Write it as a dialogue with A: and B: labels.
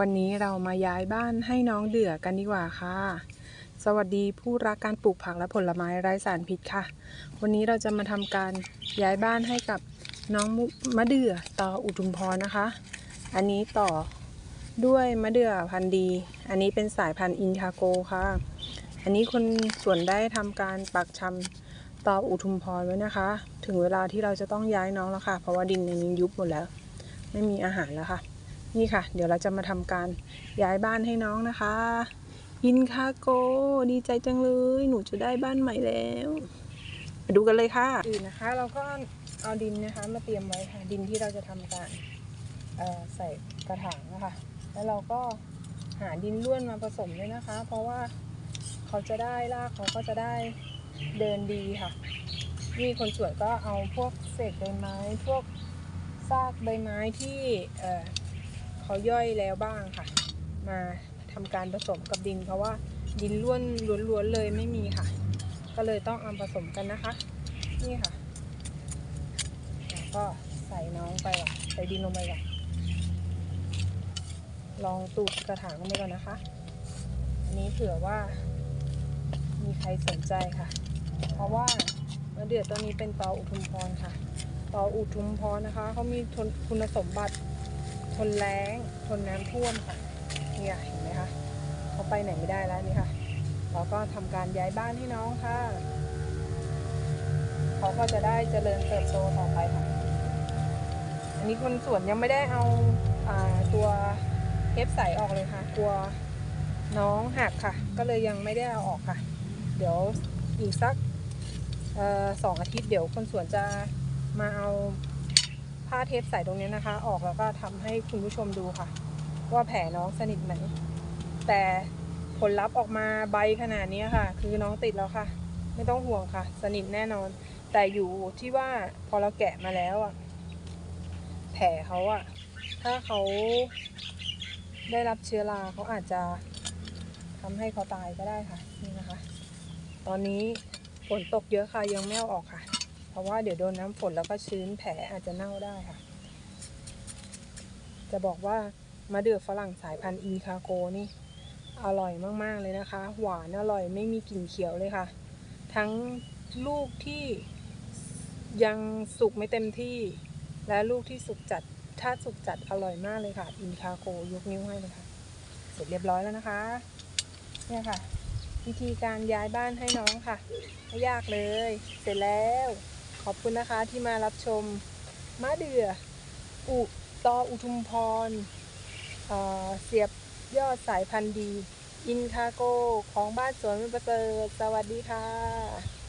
A: วันนี้เรามาย้ายบ้านให้น้องเดือกันดีกว่าค่ะ สวัสดีผู้รักการปลูกผักและผลไม้ไร้สารพิษค่ะ วันนี้เราจะมาทำการย้ายบ้านให้กับน้องมะเดื่อต่ออุทุมพรนะคะ อันนี้ต่อด้วยมะเดื่อพันธุ์ดี อันนี้เป็นสายพันธุ์อินทาโกค่ะ อันนี้คนส่วนได้ทำการปักชำต่ออุทุมพรไว้นะคะ ถึงเวลาที่เราจะต้องย้ายน้องแล้วค่ะ เพราะว่าดินในนี้ยุบหมดแล้ว ไม่มีอาหารแล้วค่ะ นี่ค่ะ เดี๋ยวเราจะมาทำการย้ายบ้านให้น้องนะคะอินคาโก ดีใจจังเลย หนูจะได้บ้านใหม่แล้วมาดูกันเลยค่ะอื่นนะคะ เราก็เอาดินนะคะ มาเตรียมไว้ค่ะ ดินที่เราจะทำการใส่กระถางนะคะ แล้วเราก็หาดินร่วนมาผสมด้วยนะคะ เพราะว่าเขาจะได้รากเขาก็จะได้เดินดีค่ะมีคนสวนก็เอาพวกเศษใบไม้ พวกซากใบไม้ที่ เขาย่อยแล้วบ้างค่ะ มาทำการผสมกับดิน เพราะว่าดินล้วนล้วนๆเลยไม่มีค่ะ ก็เลยต้องเอาผสมกันนะคะ นี่ค่ะแล้วก็ใส่น้องไปก่อนใส่ดินลงไปก่อนลองตูดกระถางลงไปก่อนนะคะ อันนี้เผื่อว่า มีใครสนใจค่ะ เพราะว่ามะเดื่อตัวนี้เป็นตออุทุมพรค่ะตออุทุมพรนะคะเขามีคุณสมบัติ ทนแล้ง ทนน้ำท่วมค่ะเนี่ยเห็นไหมคะเขาไปไหนไม่ได้แล้วนี่ค่ะ เราก็ทำการย้ายบ้านให้น้องค่ะ เขาก็จะได้เจริญเติบโตต่อไปค่ะ อันนี้คนสวนยังไม่ได้เอาอาตัวเทปใสออกเลยค่ะ กลัวน้องหักค่ะ ก็เลยยังไม่ได้เอาออกค่ะ เดี๋ยวอีกสักอสองอาทิตย์เดี๋ยวคนสวนจะมาเอา ผ้าเทปใส่ตรงนี้นะคะ ออกแล้วก็ทำให้คุณผู้ชมดูค่ะ ว่าแผลน้องสนิทไหมแต่ผลลัพธ์ออกมาใบขนาดนี้ค่ะ คือน้องติดแล้วค่ะ ไม่ต้องห่วงค่ะ สนิทแน่นอน แต่อยู่ที่ว่าพอเราแกะมาแล้วอะ แผลเขาอะ ถ้าเขาได้รับเชื้อราเขาอาจจะทำให้เขาตายก็ได้ค่ะนี่นะคะ ตอนนี้ฝนตกเยอะค่ะยังไม่เอาออกค่ะ เพราะว่าเดี๋ยวโดนน้ำฝนแล้วก็ชื้นแผลอาจจะเน่าได้ค่ะ จะบอกว่ามะเดื่อฝรั่งสายพันธุ์อินคาโกนี่ อร่อยมากๆเลยนะคะ หวานอร่อยไม่มีกลิ่นเขียวเลยค่ะ ทั้งลูกที่ยังสุกไม่เต็มที่ และลูกที่สุกจัดถ้าสุกจัดอร่อยมากเลยค่ะอินคาโกยกนิ้วให้เลยค่ะ เสร็จเรียบร้อยแล้วนะคะ เนี่ยค่ะ วิธีการย้ายบ้านให้น้องค่ะ ไม่ยากเลย เสร็จแล้ว ขอบคุณนะคะที่มารับชมมะเดืออุตออุทุมพรเเสียบยอดสายพันธุ์ดี อินคาโกของบ้านสวนประเสริฐสวัสดีค่ะ